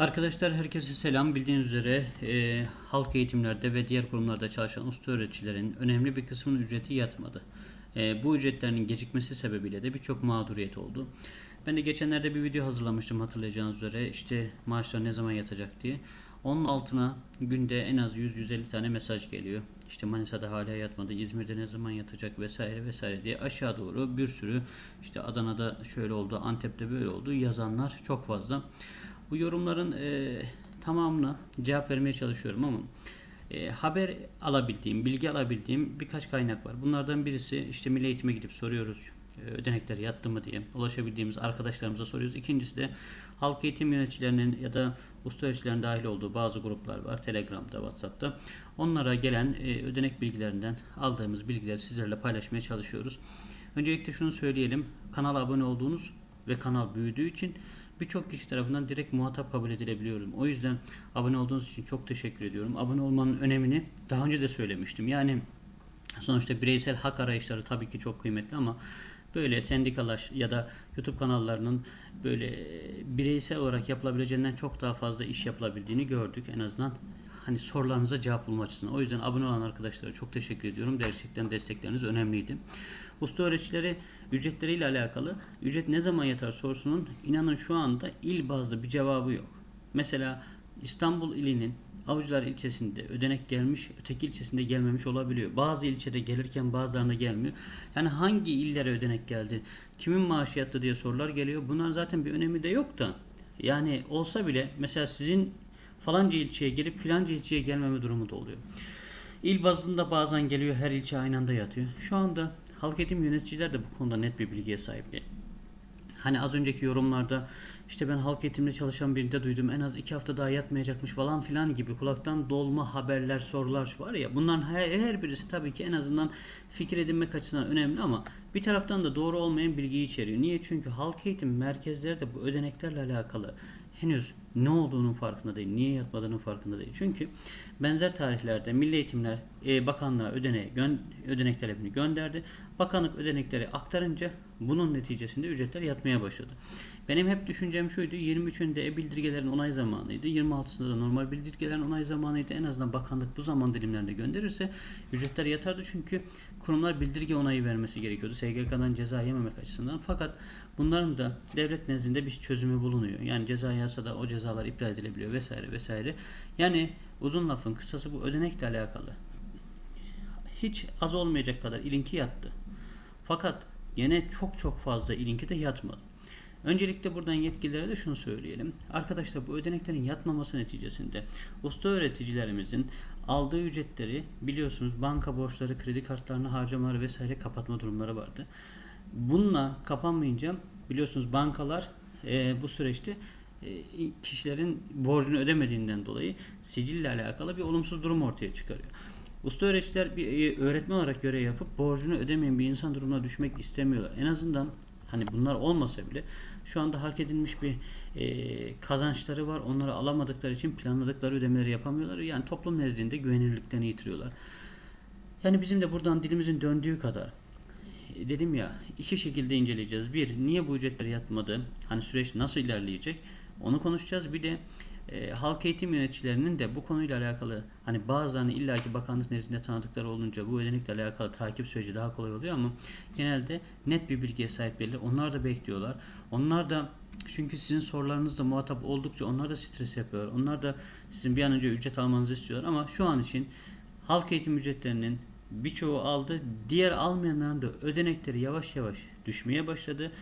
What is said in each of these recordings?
Arkadaşlar herkese selam. Bildiğiniz üzere e, halk eğitimlerde ve diğer kurumlarda çalışan usta öğreticilerin önemli bir kısmının ücreti yatmadı. E, bu ücretlerinin gecikmesi sebebiyle de birçok mağduriyet oldu. Ben de geçenlerde bir video hazırlamıştım hatırlayacağınız üzere işte maaşlar ne zaman yatacak diye. Onun altına günde en az 100-150 tane mesaj geliyor. İşte Manisa'da hala yatmadı, İzmir'de ne zaman yatacak vesaire vesaire diye aşağı doğru bir sürü işte Adana'da şöyle oldu, Antep'te böyle oldu yazanlar çok fazla. Bu yorumların e, tamamına cevap vermeye çalışıyorum ama e, haber alabildiğim, bilgi alabildiğim birkaç kaynak var. Bunlardan birisi işte Milli Eğitim'e gidip soruyoruz e, ödenekler yattı mı diye ulaşabildiğimiz arkadaşlarımıza soruyoruz. İkincisi de halk eğitim yöneticilerinin ya da usta öğreticilerin dahil olduğu bazı gruplar var. Telegram'da, WhatsApp'ta. Onlara gelen e, ödenek bilgilerinden aldığımız bilgileri sizlerle paylaşmaya çalışıyoruz. Öncelikle şunu söyleyelim. Kanala abone olduğunuz ve kanal büyüdüğü için birçok kişi tarafından direkt muhatap kabul edilebiliyorum. O yüzden abone olduğunuz için çok teşekkür ediyorum. Abone olmanın önemini daha önce de söylemiştim. Yani sonuçta bireysel hak arayışları tabii ki çok kıymetli ama böyle sendikalaş ya da YouTube kanallarının böyle bireysel olarak yapılabileceğinden çok daha fazla iş yapılabildiğini gördük en azından hani sorularınıza cevap bulma açısından. O yüzden abone olan arkadaşlara çok teşekkür ediyorum. Gerçekten destekleriniz önemliydi. Usta öğreticileri ücretleriyle alakalı ücret ne zaman yatar sorusunun inanın şu anda il bazlı bir cevabı yok. Mesela İstanbul ilinin Avcılar ilçesinde ödenek gelmiş, öteki ilçesinde gelmemiş olabiliyor. Bazı ilçede gelirken bazılarına gelmiyor. Yani hangi illere ödenek geldi, kimin maaşı yattı diye sorular geliyor. Bunlar zaten bir önemi de yok da. Yani olsa bile mesela sizin falanca ilçeye gelip filanca ilçeye gelmeme durumu da oluyor. İl bazında bazen geliyor her ilçe aynı anda yatıyor. Şu anda halk eğitim yöneticiler de bu konuda net bir bilgiye sahip. Hani az önceki yorumlarda işte ben halk eğitimde çalışan birinde duydum en az iki hafta daha yatmayacakmış falan filan gibi kulaktan dolma haberler sorular var ya bunların her, her birisi tabii ki en azından fikir edinmek açısından önemli ama bir taraftan da doğru olmayan bilgiyi içeriyor. Niye? Çünkü halk eğitim merkezleri de bu ödeneklerle alakalı henüz ne olduğunun farkında değil, niye yatmadığının farkında değil. Çünkü benzer tarihlerde Milli Eğitimler e, Bakanlığa ödeneğe gö ödenek talebini gönderdi. Bakanlık ödenekleri aktarınca bunun neticesinde ücretler yatmaya başladı. Benim hep düşüncem şuydu. 23'ünde e-bildirgelerin onay zamanıydı. 26'sında da normal bildirgelerin onay zamanıydı. En azından bakanlık bu zaman dilimlerinde gönderirse ücretler yatardı. Çünkü kurumlar bildirge onayı vermesi gerekiyordu. SGK'dan ceza yememek açısından. Fakat bunların da devlet nezdinde bir çözümü bulunuyor. Yani ceza yasada o cezalar iptal edilebiliyor vesaire vesaire. Yani uzun lafın kısası bu ödenekle alakalı. Hiç az olmayacak kadar ilinki yattı. Fakat yine çok çok fazla ilinki de yatmadı. Öncelikle buradan yetkililere de şunu söyleyelim. Arkadaşlar bu ödeneklerin yatmaması neticesinde usta öğreticilerimizin aldığı ücretleri biliyorsunuz banka borçları, kredi kartlarını harcamaları vesaire kapatma durumları vardı. Bununla kapanmayınca biliyorsunuz bankalar e, bu süreçte kişilerin borcunu ödemediğinden dolayı sicille alakalı bir olumsuz durum ortaya çıkarıyor. Usta öğreticiler bir e, öğretmen olarak görev yapıp borcunu ödemeyen bir insan durumuna düşmek istemiyorlar. En azından hani bunlar olmasa bile şu anda hak edilmiş bir e, kazançları var. Onları alamadıkları için planladıkları ödemeleri yapamıyorlar. Yani toplum nezdinde güvenilirlikten yitiriyorlar. Yani bizim de buradan dilimizin döndüğü kadar e, dedim ya iki şekilde inceleyeceğiz. Bir, niye bu ücretler yatmadı? Hani süreç nasıl ilerleyecek? Onu konuşacağız. Bir de e, halk eğitim yöneticilerinin de bu konuyla alakalı hani bazılarını illaki bakanlık nezdinde tanıdıkları olunca bu ödenekle alakalı takip süreci daha kolay oluyor ama genelde net bir bilgiye sahip belli. Onlar da bekliyorlar. Onlar da çünkü sizin sorularınızla muhatap oldukça onlar da stres yapıyor. Onlar da sizin bir an önce ücret almanızı istiyorlar ama şu an için halk eğitim ücretlerinin birçoğu aldı. Diğer almayanların da ödenekleri yavaş yavaş düşmeye başladı.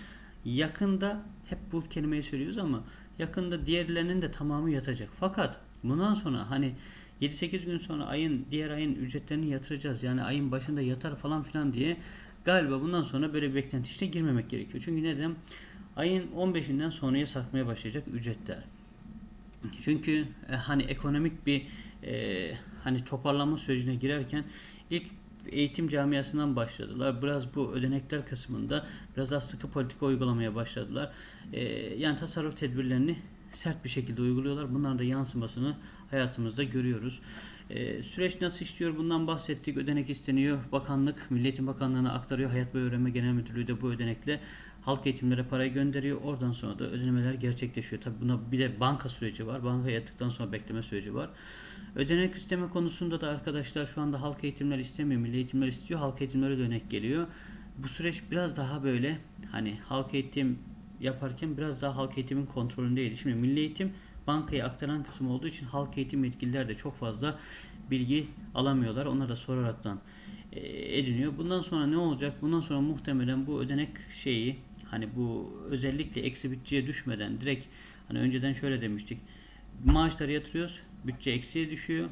Yakında hep bu kelimeyi söylüyoruz ama yakında diğerlerinin de tamamı yatacak. Fakat bundan sonra hani 7-8 gün sonra ayın diğer ayın ücretlerini yatıracağız. Yani ayın başında yatar falan filan diye galiba bundan sonra böyle bir beklenti işte girmemek gerekiyor. Çünkü neden? Ayın 15'inden sonraya sarkmaya başlayacak ücretler. Çünkü e, hani ekonomik bir e, hani toparlanma sürecine girerken ilk eğitim camiasından başladılar. Biraz bu ödenekler kısmında biraz daha sıkı politika uygulamaya başladılar. E, yani tasarruf tedbirlerini sert bir şekilde uyguluyorlar. Bunların da yansımasını hayatımızda görüyoruz. E, süreç nasıl işliyor bundan bahsettik. Ödenek isteniyor. Bakanlık, Milliyetin Bakanlığı'na aktarıyor. Hayat ve Öğrenme Genel Müdürlüğü de bu ödenekle halk eğitimlere parayı gönderiyor. Oradan sonra da ödemeler gerçekleşiyor. Tabi buna bir de banka süreci var. Banka yattıktan sonra bekleme süreci var. Ödenek isteme konusunda da arkadaşlar şu anda halk eğitimler istemiyor. Milli eğitimler istiyor. Halk eğitimlere ödenek geliyor. Bu süreç biraz daha böyle hani halk eğitim yaparken biraz daha halk eğitimin kontrolündeydi. Şimdi milli eğitim bankaya aktaran kısım olduğu için halk eğitim yetkililer de çok fazla bilgi alamıyorlar. Onlara da soraraktan e, ediniyor. Bundan sonra ne olacak? Bundan sonra muhtemelen bu ödenek şeyi hani bu özellikle eksi bütçeye düşmeden direkt hani önceden şöyle demiştik. Maaşları yatırıyoruz. Bütçe eksiye düşüyor.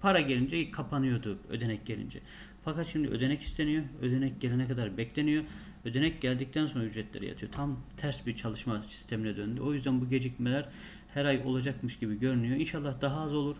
Para gelince kapanıyordu ödenek gelince. Fakat şimdi ödenek isteniyor. Ödenek gelene kadar bekleniyor. Ödenek geldikten sonra ücretleri yatıyor. Tam ters bir çalışma sistemine döndü. O yüzden bu gecikmeler her ay olacakmış gibi görünüyor. İnşallah daha az olur.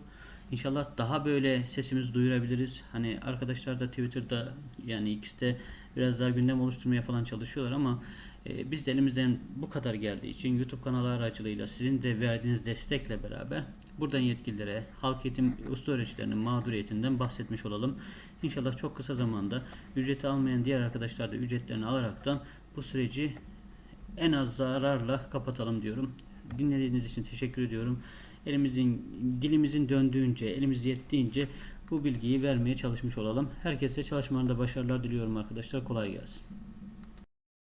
İnşallah daha böyle sesimizi duyurabiliriz. Hani arkadaşlar da Twitter'da yani ikisi biraz daha gündem oluşturmaya falan çalışıyorlar ama e, biz de elimizden bu kadar geldiği için YouTube kanalı aracılığıyla sizin de verdiğiniz destekle beraber buradan yetkililere, halk eğitim usta öğreticilerinin mağduriyetinden bahsetmiş olalım. İnşallah çok kısa zamanda ücreti almayan diğer arkadaşlar da ücretlerini alaraktan bu süreci en az zararla kapatalım diyorum. Dinlediğiniz için teşekkür ediyorum. Elimizin dilimizin döndüğünce, elimiz yettiğince bu bilgiyi vermeye çalışmış olalım. Herkese çalışmalarında başarılar diliyorum arkadaşlar. Kolay gelsin.